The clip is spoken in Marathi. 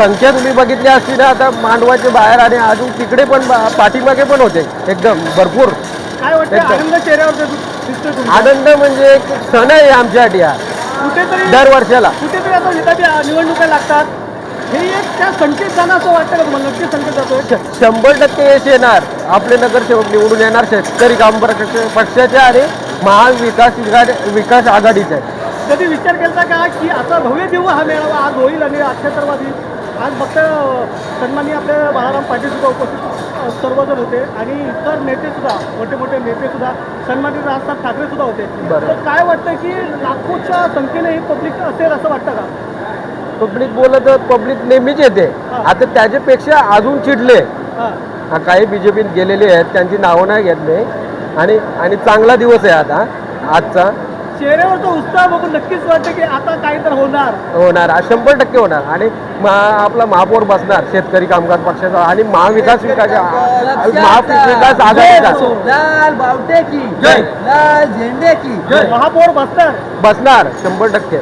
संख्या तुम्ही बघितली असती ना आता मांडवाचे बाहेर आणि अजून तिकडे पण बा- पाठीमागे पण होते एकदम भरपूर. काय वाटतं एकदम. आनंद चेहऱ्यावर म्हणजे एक सण आहे आमच्यासाठी हा. कुठेतरी दर वर्षाला कुठेतरी आता जिथे निवडणुका लागतात. हे एक त्या संकेत जाणं असं वाटतं का तुम्हाला? नक्की संकेत जातोय. श- शंभर टक्के यश येणार. आपले नगरसेवक निवडून येणार. शेतकरी कामगार पक्ष- पक्षाचे आणि महाविकास विकास आघाडीचे. कधी विचार केला का की आता भव्य दिवस हा मेळावा आज होईल आणि अक्षतर्वादी आज फक्त सन्मानी आपले बाळाराम पाटील सुद्धा उपस्थित सर्वजण होते आणि इतर नेते सुद्धा मोठे मोठे नेते सुद्धा सन्मानित राजसाहेब ठाकरे सुद्धा होते. तर काय वाटतं की लाखोच्या संख्येने ही पब्लिक असेल असं वाटतं का? पब्लिक बोलत पब्लिक नेहमीच येते. आता त्याच्यापेक्षा अजून चिडले. काही बी जे पीत गेलेले आहेत त्यांची नावं नाही घेत मी आणि आणि चांगला दिवस आहे आता आजचा. चेहऱ्यावरचा उत्साह बघून नक्कीच वाटतं की आता काही तर होणार. होणार. हा शंभर टक्के होणार. आणि आपला महापौर बसणार शेतकरी कामगार पक्षाचा आणि महाविकास विकास महाविकास आघाडीचा. लाल बावटे की. जय. लाल झेंडे की. महापौर बसणार. बसणार. शंभर टक्के.